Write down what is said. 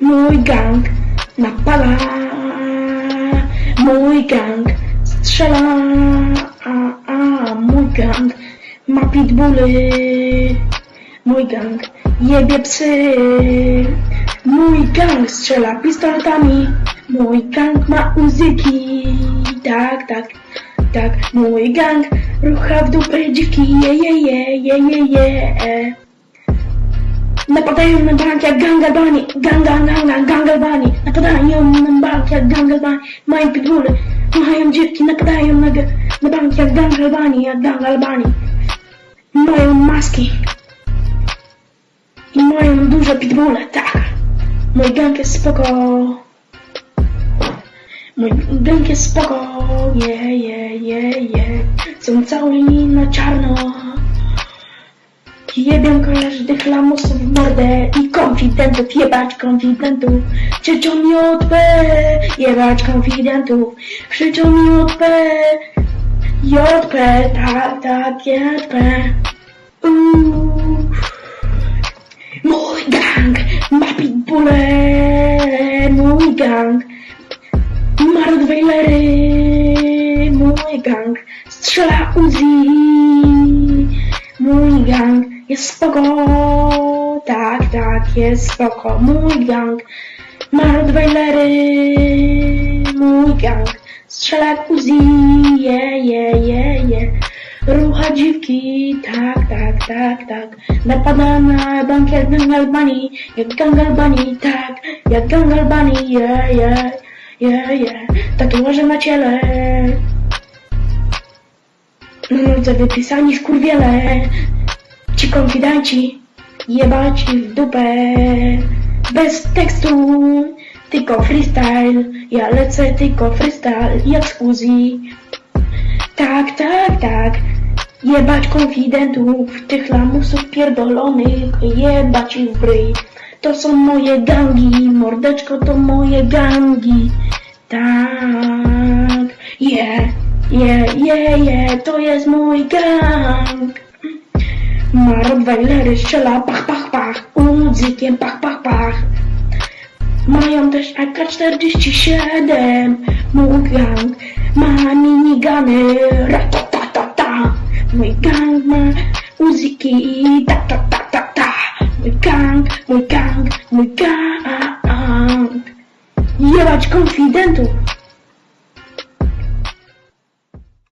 Mój gang napada, mój gang strzela, a, a, mój gang ma pitbully, mój gang jebie psy, mój gang strzela pistoletami, mój gang ma uzyki, tak, tak, tak, mój gang rucha w dupę dziwki, je, je, je, je, je, je. Napadają na bank jak gangalbani, gang, gang, gang, gang, gangalbani. Napadają na bank jak gangalbani, mają pitbulle, mają dziewki, napadają na, na bank jak gangalbani, jak gangalbani. Mają maski. I mają duże pitbulle, tak. Mój gang jest spoko. Mój gang jest spoko, je, je, je, je. Są cały na czarno. Jebią każdych lamusów w mordę i konfidentów, jebać konfidentów. Krzyczą mi JP, jebać konfidentów. Krzyczą mi JP, JP, tak, tak, JP. Uuu. Mój gang ma pitbulle, mój gang ma rottweilery, mój gang strzela Uzi, mój gang jest spoko, tak, tak, jest spoko, mój gang ma rottweilery, mój gang strzela jak Uzi, je, je, je, je. Rucha dziwki, tak, tak, tak, tak. Napada na bank jak Gangalbani, jak Gangalbani, tak, jak Gangalbani, je, je, je, je. Tatuaże na ciele. Na nodze wypisani skurwiele. Ci konfidenci, jebać w dupę. Bez tekstu, tylko freestyle. Ja lecę tylko freestyle, jak z Uzi. Tak, tak, tak. Jebać konfidentów, tych lamusów pierdolonych, jebać ich w ryj. To są moje gangi, mordeczko to moje gangi. Tak, je, je, je, je, to jest mój gang. Rottweilery, strzela pach, pach, pach, muzykiem pach, pach, pach. Mają też AK-47, mój gang ma minigany, ratatatata. Mój gang ma muzyki, ta ta ta ta ta. Mój gang, mój gang, mój gang. Jebać konfidentów,